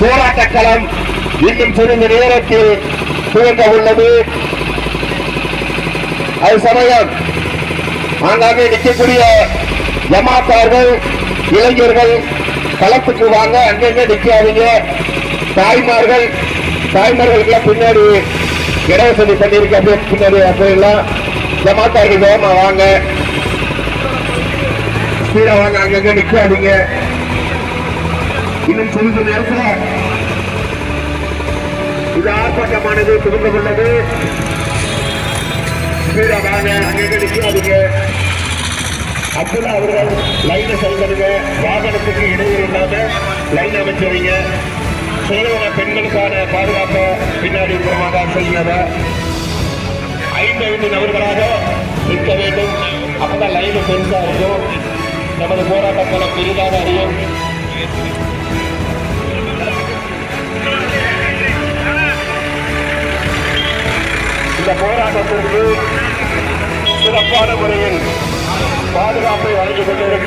போராட்ட களம் இன்னும் சிறிது நேரத்தில் துவங்க உள்ளது. அது சமயம் ஆங்காங்கே நிற்கக்கூடிய ஜமாத்தார்கள் இளைஞர்கள் களத்துக்கு வாங்க அங்கங்கே நிற்காதீங்க. தாய்மார்கள் தாய்மார்களுக்கெல்லாம் பின்னாடி இடவசதி பண்ணியிருக்க அப்படியே பின்னாடி அப்படியெல்லாம் ஜமாத்தார்கள் வேகமாக வாங்க. கீழே வாங்க அங்கங்கே நிற்காதீங்க. இன்னும் சிறிது நேரத்தில் இது ஆர்ப்பாட்டமானது புரிந்து கொண்டது. ஸ்பீடா வாங்க நிற்காதீங்க அப்துல்லா அவர்கள் லைனை சரி வாகனத்துக்கு இடையூறு இல்லாம லைன் அமைச்சவங்க பெண்களுக்கான பாதுகாப்பை பின்னாடி புறமாக செய்யாத ஐந்து ஐந்து நபர்களாக நிற்க வேண்டும். அப்பதான் லைன் பெருசா இருக்கும். நமது போராட்டங்களும் பெரிதாக அறியும் இந்த போராட்டத்திற்கு சிறப்பான முறையில் பாதுகாப்பை வழங்கிக் கொண்டிருக்கிறது